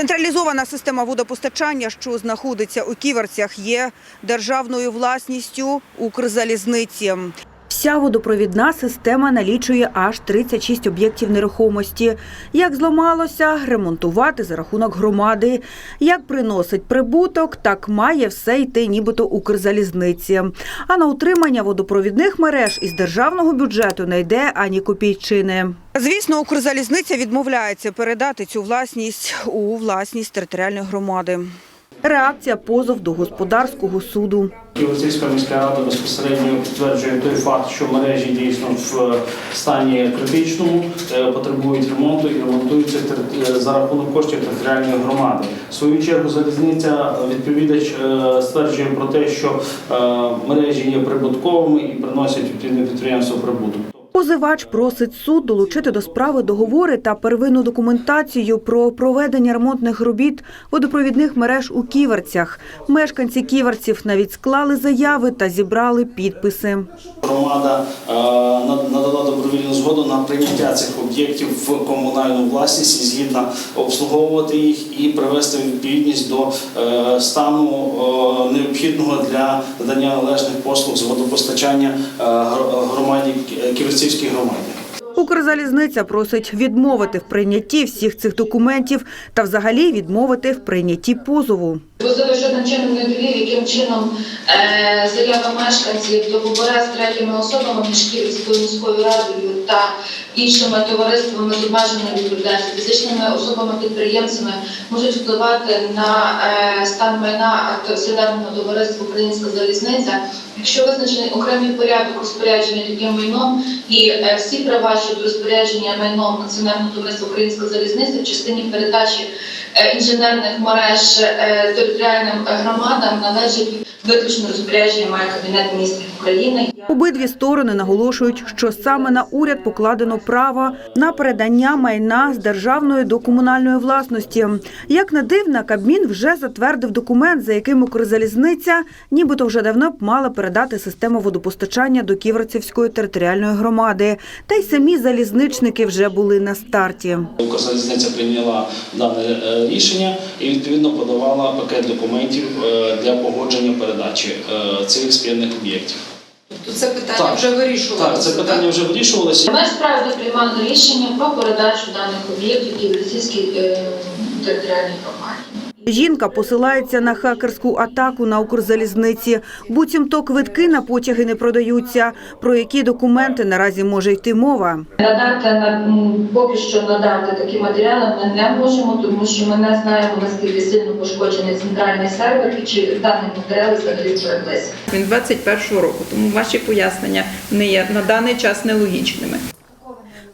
Централізована система водопостачання, що знаходиться у Ківерцях, є державною власністю Укрзалізниці. Вся водопровідна система налічує аж 36 об'єктів нерухомості. Як зламалося, ремонтувати за рахунок громади. Як приносить прибуток, так має все йти нібито Укрзалізниці. А на утримання водопровідних мереж із державного бюджету не йде ані копійчини. Звісно, Укрзалізниця відмовляється передати цю власність у власність територіальної громади. Реакція позов до господарського суду. Ківерцівська міська рада безпосередньо підтверджує той факт, що мережі дійсно в стані критичному, е, потребують ремонту і ремонтуються е, за рахунок коштів територіальної громади. В свою чергу залізниця е, відповідач е, стверджує про те, що е, мережі є прибутковими і приносять відповідне підприємство прибуток. Позивач просить суд долучити до справи договори та первинну документацію про проведення ремонтних робіт водопровідних мереж у Ківерцях. Мешканці ківерців навіть склали заяви та зібрали підписи. Громада е, надала згоду на прийняття цих об'єктів в комунальну власність і згідно обслуговувати їх і привести відповідність до е, стану е, необхідного для надання належних послуг з водопостачання е, гр- громаді Ківерцівській громаді. Укрзалізниця просить відмовити в прийнятті всіх цих документів та взагалі відмовити в прийнятті позову. Позови жодним чином не довів, яким чином заява мешканців договори з третіми особами між Київською міською радою та іншими товариствами з обмеженою відповідальністю, фізичними особами-підприємцями можуть впливати на е, стан майна акціонерного товариства Українська залізниця. Якщо визначений окремий порядок розпорядження таким майном і е, всі права щодо розпорядження майном акціонерного товариства Українська залізниця в частині передачі е, інженерних мереж територіальним громадам належить виключно розпорядження має Кабінет міністрів України. Обидві сторони наголошують, що саме на уряд покладено право на передання майна з державної до комунальної власності. Як не дивно, Кабмін вже затвердив документ, за яким Укрзалізниця нібито вже давно б мала передати систему водопостачання до Ківерцівської територіальної громади. Та й самі залізничники вже були на старті. Укрзалізниця прийняла дане е, рішення і відповідно подавала пакет документів е, для погодження передачі е, цих спільних об'єктів. То це питання Так. вже вирішувалося. Так, це питання вже вирішувалося. Ми справді приймали рішення про передачу даних об'єктів Київській е, територіальній громаді. Жінка посилається на хакерську атаку на Укрзалізниці. Буцімто квитки на потяги не продаються. Про які документи наразі може йти мова? Надати на поки що надати такі матеріали ми не можемо, тому що ми не знаємо наскільки сильно пошкоджений центральний сервер і чи дані матеріали взагалі збереглися. Він 21-го року, тому ваші пояснення не є на даний час нелогічними.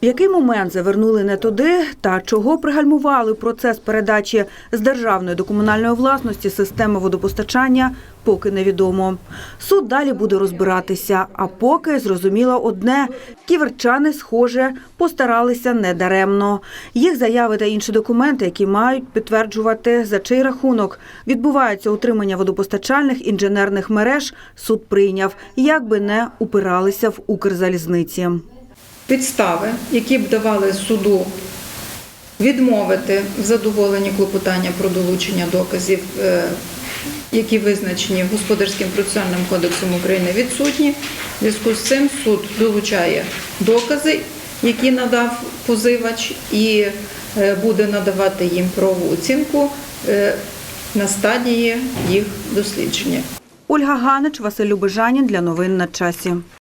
В який момент завернули не туди та чого пригальмували процес передачі з державної до комунальної власності системи водопостачання, поки невідомо. Суд далі буде розбиратися. А поки зрозуміло одне: ківерчани, схоже, постаралися недаремно. Їх заяви та інші документи, які мають підтверджувати за чий рахунок відбувається утримання водопостачальних інженерних мереж. Суд прийняв, як би не упиралися в Укрзалізниці. Підстави, які б давали суду відмовити в задоволенні клопотання про долучення доказів, е, які визначені Господарським процесуальним кодексом України, відсутні. В зв'язку з цим суд долучає докази, які надав позивач, і е, буде надавати їм правову оцінку е, на стадії їх дослідження. Ольга Ганич, Василь Любежанін для новин на часі.